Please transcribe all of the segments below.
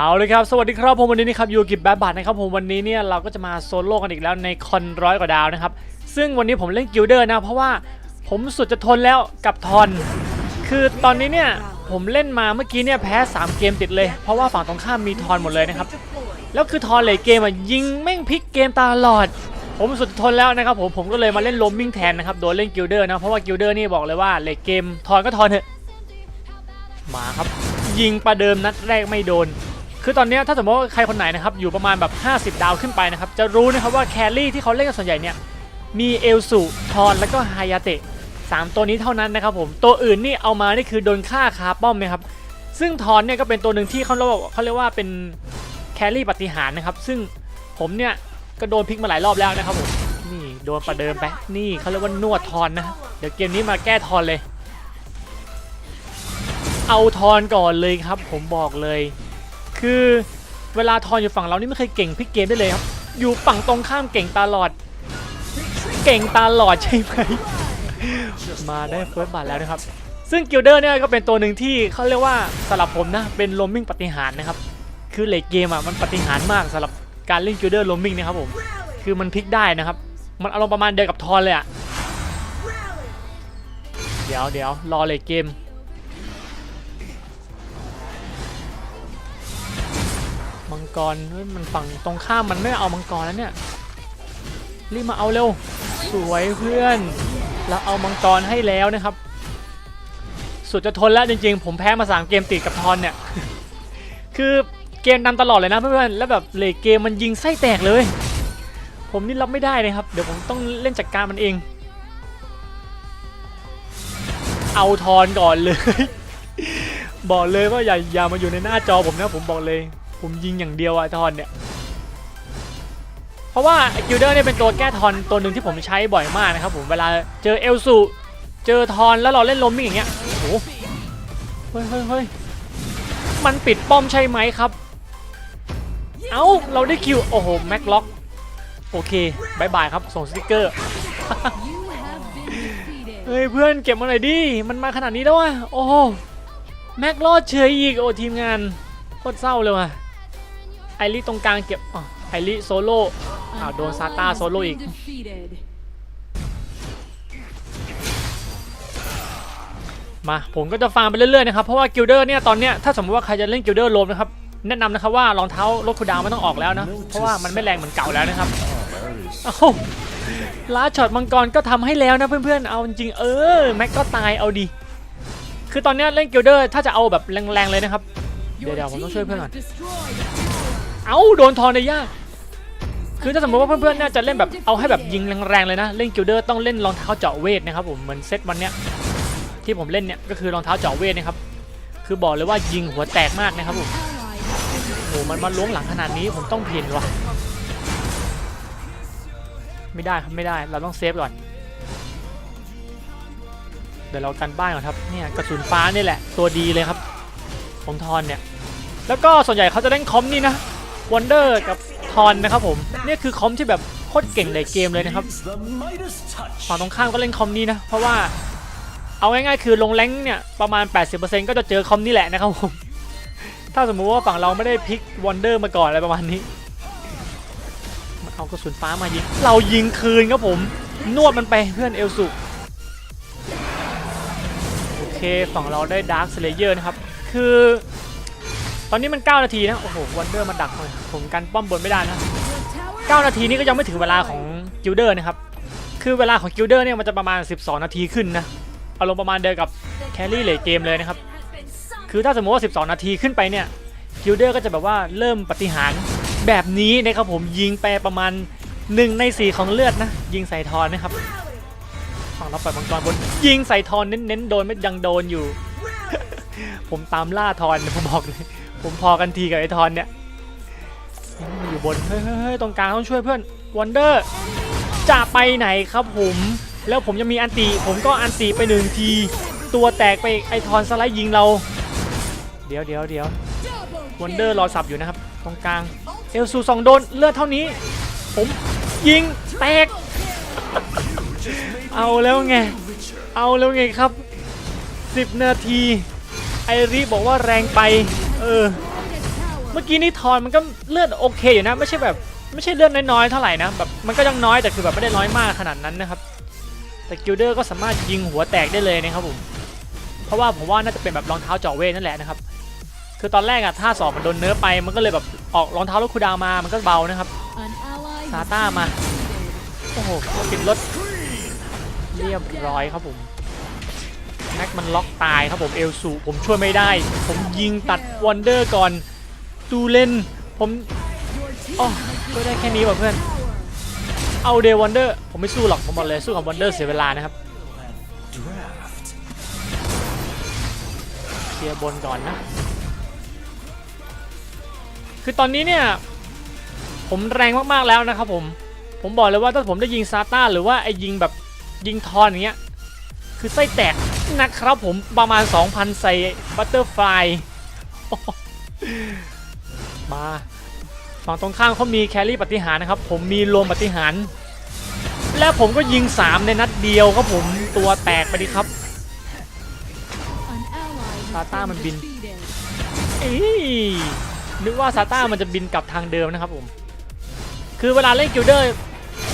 เอาเลยครับ สวัสดีครับผมวันนี้นะครับยูกับแบดบัตนะครับผมวันนี้เนี่ยเราก็จะมาโซโล่กันอีกแล้วในคอนร้อยกว่าดาวนะครับ ซึ่งวันนี้ผมเล่นกิลเดอร์นะ เพราะว่าผมสุดจะทนแล้วกับทอน คือตอนนี้เนี่ยผมเล่นมาเมื่อกี้เนี่ยแพ้ 3 เกมติดเลย เพราะว่าฝั่งตรงข้ามมีทอนหมดเลยนะครับ แล้วคือทอนเลยเกมอะยิงแม่งพลิกเกมตลอด ผมสุดทนแล้วนะครับผมผมก็เลยมาเล่นโรมมิ่งแทนนะครับโดยเล่นกิลเดอร์นะเพราะว่ากิลเดอร์นี่บอกเลยว่าเลทเกมทอนก็ทอนเถอะมาครับยิงประเดิมนัดแรกไม่โดน คือตอนนี้ถ้าสมมติว่าใครคนไหนนะครับอยู่ประมาณแบบ 50 ดาวขึ้นไปนะครับจะรู้นะครับว่าแครี่ที่เขาเล่นกันส่วนใหญ่เนี่ยมีเอลสุทอนแล้วก็ฮายาเตะสามตัวนี้เท่านั้นนะครับผมตัวอื่นนี่เอามานี่คือโดนฆ่าคาป้อมนะครับซึ่งทอนเนี่ยก็เป็นตัวหนึ่งที่เขาเรียกว่าเขาเรียกว่าเป็นแครี่ปฏิหารนะครับซึ่งผมเนี่ยก็โดนพลิกมาหลายรอบแล้วนะครับผมนี่โดนประเดิมไปนี่เขาเรียกว่านวดทอนนะเดี๋ยวเกมนี้มาแก้ทอนเลย เอาทอนก่อนเลยครับ ผมบอกเลย คือเวลาทอนอยู่ฝั่งเรานี่ไม่เคยเก่งพลิกเกมได้เลยครับ อยู่ฝั่งตรงข้ามเก่งตลอด เก่งตลอดใช่ไหม มาได้เฟิร์สบัตแล้วนะครับ ซึ่งกิลเดอร์เนี่ยก็เป็นตัวหนึ่งที่เขาเรียกว่าสำหรับผมนะ เป็นโรมมิ่งปฏิหารนะครับ คือเลกเกมอะมันปฏิหารมากสำหรับการเล่นกิลเดอร์โรมมิ่งนะครับผม คือมันพลิกได้นะครับ มันอารมณ์ประมาณเดียวกับทอนเลยอะ เดี๋ยวเดี๋ยวรอเลกเกม มังกรเฮ้ยมันฝั่งตรงข้ามมันไม่เอามังกรแล้วเนี่ยรีบมาเอาเร็วสวยเพื่อนเราเอามังกรให้แล้วนะครับ สุดจะทนแล้วจริงๆ ผมแพ้มาสามเกมติดกับทอนเนี่ย คือเกมนำตลอดเลยนะเพื่อนๆแล้วแบบเลทเกมมันยิงไส้แตกเลย ผมนี่รับไม่ได้เลยครับ เดี๋ยวผมต้องเล่นจัดการมันเอง เอาทอนก่อนเลย บอกเลยว่าอย่าอย่ามาอยู่ในหน้าจอผมนะผมบอกเลย ผมยิงอย่างเดียวอะทอนเนี่ย เพราะว่ากิลเดอร์เนี่ยเป็นตัวแก้ทอนตัวหนึ่งที่ผมใช้บ่อยมากนะครับผมเวลาเจอเอลซูเจอทอนแล้วเราเล่นลมมิ่งอย่างเงี้ยโอ้โหเฮ้ยเฮ้ยเฮ้ยมันปิดป้อมใช่ไหมครับ เอ้า เราได้คิว โอ้โห แม็กล็อก โอเคบายบายครับ ส่งสติกเกอร์ เฮ้ย เพื่อนเก็บมาหน่อยดิ มันมาขนาดนี้แล้วอะ โอ้โห แม็กรอดเฉยอีก โอ้ทีมงาน โคตรเศร้าเลยว่ะ ไอริตรงกลางเก็บอ๋อไอริโซโล่อ้าวโดนซาต้าโซโล่อีกมาผมก็จะฟาร์มไปเรื่อยๆนะครับเพราะว่ากิลเดอร์เนี่ยตอนเนี้ยถ้าสมมติว่าใครจะเล่นกิลเดอร์โลมนะครับแนะนำนะครับว่ารองเท้ารถคูลดาวน์ไม่ต้องออกแล้วนะเพราะว่ามันไม่แรงเหมือนเก่าแล้วนะครับเอ้าล้าช็อตมังกรก็ทำให้แล้วนะเพื่อนๆเอาจริงๆเออแม็กก็ตายเอาดี คือตอนเนี้ยเล่นกิลเดอร์ถ้าจะเอาแบบแรงๆเลยนะครับเดี๋ยวเดี๋ยวผมต้องช่วยเพื่อนก่อน เอ้าโดนทอนในยากคือถ้าสมมติว่าเพื่อนๆเนี่ยจะเล่นแบบเอาให้แบบยิงแรงๆเลยนะ เล่นกิลเดอร์ต้องเล่นรองเท้าเจาะเวทนะครับผมเหมือนเซตวันเนี้ยที่ผมเล่นเนี่ยก็คือรองเท้าเจาะเวทนะครับคือบอกเลยว่ายิงหัวแตกมากนะครับผมโหมันมาล้วงหลังขนาดนี้ผมต้องเพ่นวะไม่ได้ครับไม่ได้เราต้องเซฟก่อนเดี๋ยวเรากันบ้านก่อนครับเนี่ยกระสุนฟ้านี่แหละตัวดีเลยครับของทอนเนี่ยแล้วก็ส่วนใหญ่เขาจะเล่นคอมนี่นะ วันเดอร์กับทอนนะครับผมเนี่ยคือคอมที่แบบโคตรเก่งในเกมเลยนะครับฝั่งตรงข้ามก็เล่นคอมนี้นะเพราะว่าเอาง่ายๆคือลงแรงเนี่ยประมาณ 80%ก็จะเจอคอมนี่แหละนะครับผมถ้าสมมุติว่าฝั่งเราไม่ได้พลิกวันเดอร์มาก่อนอะไรประมาณนี้มันเอากระสุนฟ้ามายิงเรายิงคืนครับผมนวดมันไปเพื่อนเอลสุโอเคฝั่งเราได้ดาร์คสเลเยอร์นะครับคือ ตอนนี้มัน 9 นาทีนะ โอ้โหวันเดอร์มาดักผมกันป้อมบนไม่ได้นะ 9 นาทีนี้ก็ยังไม่ถึงเวลาของกิลเดอร์นะครับ คือเวลาของกิลเดอร์เนี่ยมันจะประมาณ 12 นาทีขึ้นนะ อารมณ์ประมาณเดียวกับแครี่เลทเกมเลยนะครับ คือถ้าสมมติว่า 12 นาทีขึ้นไปเนี่ยกิลเดอร์ก็จะแบบว่าเริ่มปฏิหารแบบนี้นะครับผมยิงไปประมาณ 1 ใน 4 ของเลือดนะ ยิงใส่ทอนนะครับฝั่งเราปล่อยมังกรบนยิงใส่ทอนเน้นๆโดนไม่ยังโดนอยู่ ผมตามล่าทอนผมบอกเลย ผมพอกันทีกับไอทอนเนี่ยมันอยู่บนเฮ้ยเฮ้ยเฮ้ยตรงกลางต้องช่วยเพื่อนวันเดอร์จะไปไหนครับผม แล้วผมยังมีอันตีผมก็อันตีไปหนึ่งที ตัวแตกไปไอทอนสไลด์ยิงเรา เดี๋ยวเดี๋ยวเดี๋ยววันเดอร์รอสับอยู่นะครับ ตรงกลาง เอลซูสองโดนเลือดเท่านี้ ผมยิงแตก เอาแล้วไง เอาแล้วไงครับ 10 นาที ไอรีบอกว่าแรงไป เออ เมื่อกี้นี่ทอนมันก็เลือดโอเคอยู่นะ ไม่ใช่แบบไม่ใช่เลือดน้อยๆเท่าไหร่นะแบบมันก็ยังน้อยแต่คือแบบไม่ได้น้อยมากขนาดนั้นนะครับ แต่กิลเดอร์ก็สามารถยิงหัวแตกได้เลยนะครับผมเพราะว่าผมว่าน่าจะเป็นแบบรองเท้าเจาะเวทนั่นแหละนะครับคือตอนแรกอะท่าสอบมันโดนเนื้อไปมันก็เลยแบบออกรองเท้าลดคูดาวมามันก็เบานะครับซาต้ามามาโอ้โหปิดรถเรียบร้อยครับผม แม็กมันล็อกตายครับผมเอลสูผมช่วยไม่ได้ ผมยิงตัดวันเดอร์ก่อนดูเล่นผมอ๋อช่วยได้แค่นี้ว่ะเพื่อน เอาเดวันเดอร์ผมไม่สู้หรอกผมบอกเลยสู้กับวันเดอร์เสียเวลานะครับเคลียร์บนก่อนนะ คือตอนนี้เนี่ย ผมแรงมากๆแล้วนะครับผมผมบอกเลยว่าถ้าผมได้ยิงซาต้าหรือว่าไอ้ยิงแบบยิงทอนอย่างเงี้ยคือไส้แตก นะครับผมประมาณ 2,000 ใส่บัตเตอร์ไฟมาฝั่งตรงข้ามเขามีแครี่ปฏิหารนะครับ ผมมีลมปฏิหาร และผมก็ยิง 3 ในนัดเดียวครับผมตัวแตกไปดิครับซาต้ามันบินเอ้นึกว่าซาต้ามันจะบินกลับทางเดิมนะครับผม คือเวลาเล่นกิลเดอร์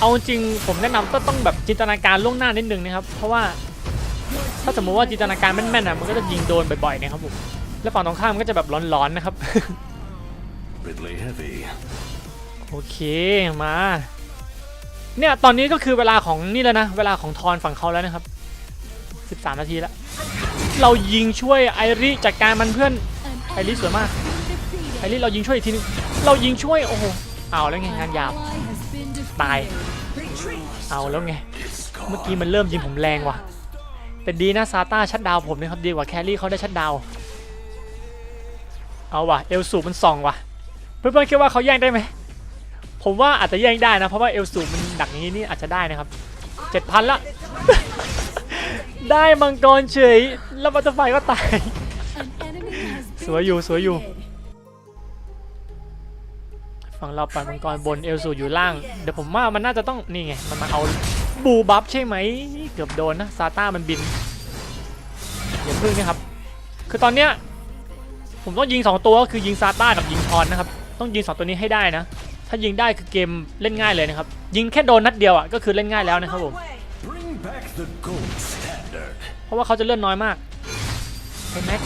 เอาจริงผมแนะนำต้องแบบจินตนาการล่วงหน้านิดนึงนะครับ เพราะว่า ถ้าสมมติว่าจินตนาการแม่นๆอะมันก็จะยิงโดนบ่อยๆนะครับผมแล้วฝั่งตรงข้ามมันก็จะแบบร้อนๆนะครับ Ridley Heavy. โอเคมาเนี่ยตอนนี้ก็คือเวลาของนี่แล้วนะ เวลาของทอนฝั่งเขาแล้วนะครับ 13 นาทีแล้ว เรายิงช่วยไอริจัดการมันเพื่อนไอริสวยมากไอริเรายิงช่วยอีกทีนึงเรายิงช่วยโอ้โหเอาแล้วไงงานหยาบตายเอาแล้วไง It's เมื่อ gone. กี้มันเริ่มยิงผมแรงว่ะ แต่ดีนะซาต้าชัดดาวผมนะครับดีกว่าแครี่เขาได้ชัดดาว เอาว่ะเอลสูมันส่องว่ะ เพื่อนๆคิดว่าเขาแย่งได้ไหม ผมว่าอาจจะแย่งได้นะ เพราะว่าเอลสูมันดักงนี้นี่อาจจะได้นะครับเจ็ดพันละ ได้มังกรเฉย แล้วบัตเตอร์ไฟก็ตาย สวยอยู่สวยอยู่ฝั่งเราปัดมังกรบนเอลสูอยู่ล่าง เดี๋ยวผมว่ามันน่าจะต้องนี่ไง มันมาเอา บูบัฟใช่ไหม เกือบโดนนะซาต้ามันบินอย่าพึ่งนะครับ คือตอนเนี้ยผมต้องยิง 2 ตัวก็คือยิงซาต้ากับยิงทอนนะครับ ต้องยิง 2 ตัวนี้ให้ได้นะ ถ้ายิงได้คือเกมเล่นง่ายเลยนะครับ ยิงแค่โดนนัดเดียวอะก็คือเล่นง่ายแล้วนะครับผม Bring back the gold standard. เพราะว่าเขาจะเลื่อนน้อยมากไอ้แม็ก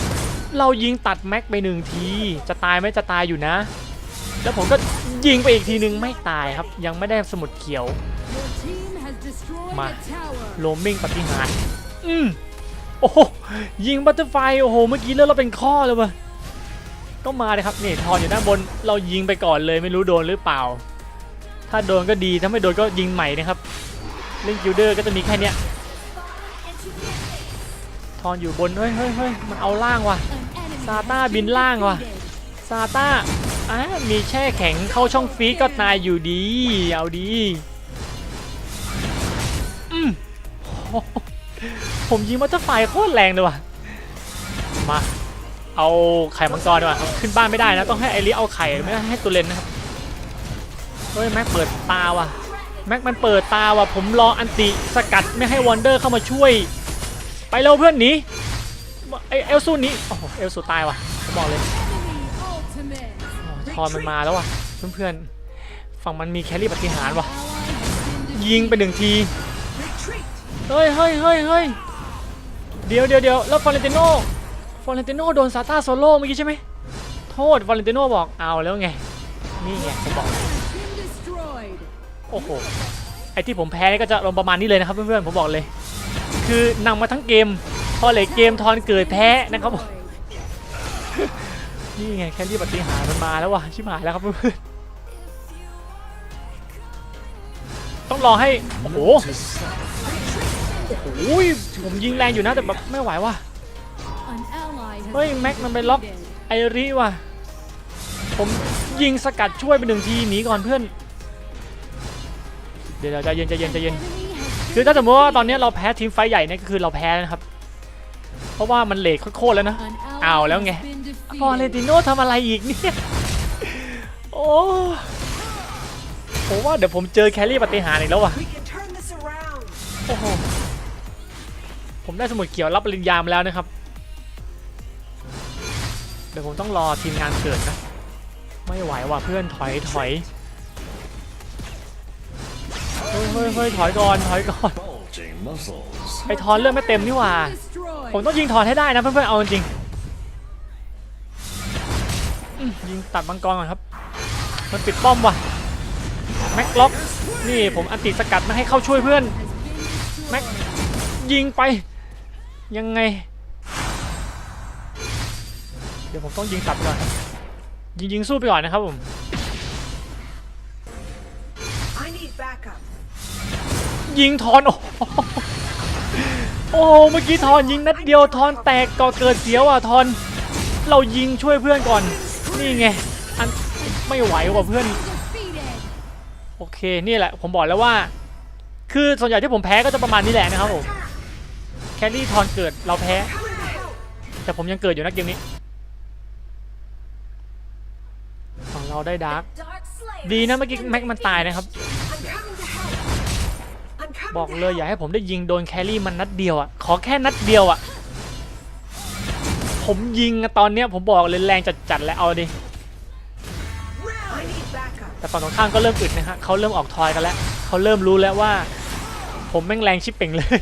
เรายิงตัดแม็กไปหนึ่งที จะตายไหมจะตายอยู่นะ แล้วผมก็ยิงไปอีกทีนึงไม่ตายครับ ยังไม่ได้สมุดเขียว มาโรมมิ่งปฏิหารย์อืมโอ้โหยิงบัตเตอร์ไฟโอ้โหเมื่อกี้เลือดเราเป็นข้อเลยว่ะก็มาเลยครับนี่ทอนอยู่ด้านบนเรายิงไปก่อนเลยไม่รู้โดนหรือเปล่า ถ้าโดนก็ดีถ้าไม่โดนก็ยิงใหม่นะครับ เล่นกิลเดอร์ก็จะมีแค่เนี้ยทอนอยู่บนเฮ้ยเฮ้ยเฮ้ยมันเอาล่างว่ะซาต้าบินล่างว่ะซาต้าอะมีแช่แข็งเข้าช่องฟีดก็ตายอยู่ดี เอาดี ผมยิงมัตเตอร์ไฟโคตรแรงเลยว่ะ มา เอาไข่มังกรดีกว่าขึ้นบ้านไม่ได้นะ ต้องให้ไอริเอาไข่ไม่ให้ตัวเลนนะครับ เฮ้ยแม็กเปิดตาว่ะ แม็กมันเปิดตาว่ะ ผมรออันติสกัดไม่ให้วันเดอร์เข้ามาช่วย ไปเร็วเพื่อนหนีไอเอลซูนี้โอ้โหเอลซูตายว่ะผมบอกเลยทอนมันมาแล้วว่ะเพื่อนๆ ฝั่งมันมีแครี่ปฏิหารว่ะ ยิงไปหนึ่งที เฮ้ยเฮ้ยเฮ้ยเฮ้ยเดี๋ยวเดี๋ยวเดี๋ยวแล้วฟอเรนติโน่ฟอเรนติโน่โดนซาต้าโซโล่เมื่อกี้ใช่ไหมโทษฟอเรนติโน่บอกเอาแล้วไง นี่ไงผมบอกโอ้โห ไอที่ผมแพ้ก็จะลงประมาณนี้เลยนะครับเพื่อนๆ ผมบอกเลย คือนำมาทั้งเกม พอเหลยเกมทอนเกิดแพ้นะครับผมนี่ไงแค่รีบปฏิหารมันมาแล้วว่ะ ชิบหายแล้วครับเพื่อนๆ ต้องรอให้ โอ้โห โอ้ยผมยิงแรงอยู่นะแต่แบบไม่ไหวว่ะ เฮ้ย แม็กมันไปล็อกไอริว่ะ ผมยิงสกัดช่วยไปหนึ่งทีหนีก่อนเพื่อน เดี๋ยวๆใจเย็นใจเย็นใจเย็น คือถ้าสมมติว่าตอนนี้เราแพ้ทีมไฟท์ใหญ่เนี่ยก็คือเราแพ้นะครับ เพราะว่ามันเลทโคตรๆแล้วนะ เอาแล้วไงฟอเรนติโน่ทำอะไรอีกเนี่ย โอ้ผมว่าเดี๋ยวผมเจอแครี่ปฏิหารย์อีกแล้วว่ะ We can turn this around. โอ้โห ผมได้สมุดเขียวรับปริญญามาแล้วนะครับ เดี๋ยวผมต้องรอทีมงานเกิดนะ ไม่ไหวว่ะเพื่อนถอยถอยเฮ้ยเฮ้ยเฮ้ยถอยก่อนถอยก่อนไอทอนเลือดไม่เต็มนี่หว่า ผมต้องยิงทอนให้ได้นะเพื่อนๆเอาจริงยิงตัดมังกรก่อนครับ มันปิดป้อมว่ะแม็กล็อกนี่ผมอันติสกัดไม่ให้เข้าช่วยเพื่อนแม็กยิงไป ยังไง เดี๋ยวผมต้องยิงตัดไปก่อน ยิงยิงสู้ไปก่อนนะครับผม I need backup. ยิงทอน โอ้โหโอ้โหเมื่อกี้ทอนยิงนัดเดียวทอนแตกก่อเกิดเสียวอะทอน เรายิงช่วยเพื่อนก่อน นี่ไง อันไม่ไหวว่ะเพื่อน Defeated. โอเค นี่แหละ ผมบอกแล้วว่า คือส่วนใหญ่ที่ผมแพ้ก็จะประมาณนี้แหละนะครับผม แครี่ทอนเกิดเราแพ้ แต่ผมยังเกิดอยู่นะเกมนี้ ของเราได้ดาร์กดีนะเมื่อกี้แม็กมันตายนะครับ บอกเลยอย่าให้ผมได้ยิงโดนแครี่มันนัดเดียวอะ ขอแค่นัดเดียวอะ ผมยิงตอนเนี้ยผมบอกเลยแรงจัดๆแล้วเอาดิ แต่ฝั่งตรงข้ามก็เริ่มอึดนะฮะเขาเริ่มออกทอยกันแล้ว เขาเริ่มรู้แล้วว่า ผมแม่งแรงชิปเป่งเลย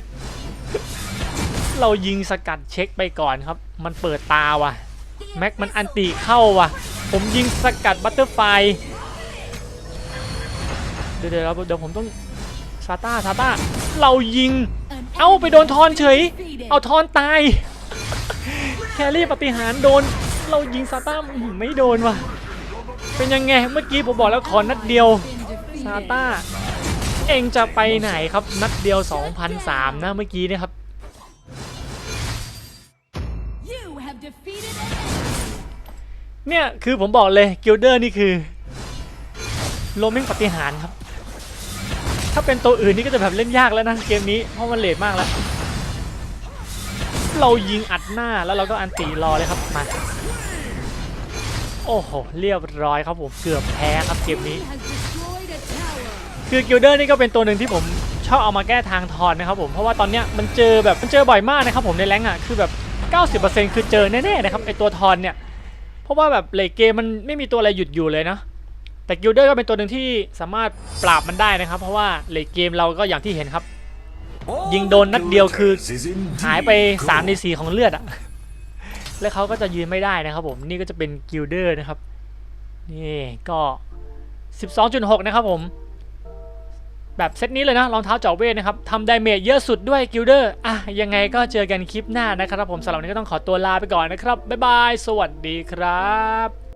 เรายิงสกัดเช็คไปก่อนครับ มันเปิดตาว่ะแม็กมันอันติเข้าว่ะ ผมยิงสกัดบัตเตอร์ไฟเดี๋ยวเดี๋ยวเดี๋ยวผมต้องซาต้าซาต้าเรายิง เอ้าไปโดนทอนเฉย เอาทอนตาย แครี่ปฏิหารโดน เรายิงซาต้าไม่โดนว่ะ เป็นยังไงเมื่อกี้ผมบอกแล้วขอนัดเดียวซาต้าเองจะไปไหนครับนัดเดียว 2,003นะเมื่อกี้เนะครับ เนี่ยคือผมบอกเลยกิลเดอร์นี่คือโลมิงปฏิหารครับ ถ้าเป็นตัวอื่นนี่ก็จะแบบเล่นยากแล้วนะเกมนี้เพราะมันเลทมากแล้ว เรายิงอัดหน้าแล้วเราก็อันตีรอเลยครับมาโอ้โหเรียบร้อยครับผมเกือบแพ้ครับเกมนี้ คือกิลเดอร์นี่ก็เป็นตัวหนึ่งที่ผมชอบเอามาแก้ทางทอนนะครับผมเพราะว่าตอนเนี้ยมันเจอแบบมันเจอบ่อยมากนะครับผมในแรงอะคือแบบ 90%คือเจอแน่ๆนะครับไอตัวทอนเนี่ย เพราะว่าแบบเลกเกมมันไม่มีตัวอะไรหยุดอยู่เลยนะ แต่กิลเดอร์ก็เป็นตัวหนึ่งที่สามารถปราบมันได้นะครับ เพราะว่าเลกเกมเราก็อย่างที่เห็นครับ ยิงโดนนัดเดียวคือหายไป3ใน4ของเลือดอะแล้วเขาก็จะยืนไม่ได้นะครับผมนี่ก็จะเป็นกิลเดอร์นะครับนี่ก็ 12.6 นะครับผม แบบเซตนี้เลยนะรองเท้าเจาะเวทนะครับทำไดเมจเยอะสุดด้วยกิลเดอร์อะยังไงก็เจอกันคลิปหน้านะครับผมสำหรับวันนี้ก็ต้องขอตัวลาไปก่อนนะครับบ๊ายบายสวัสดีครับ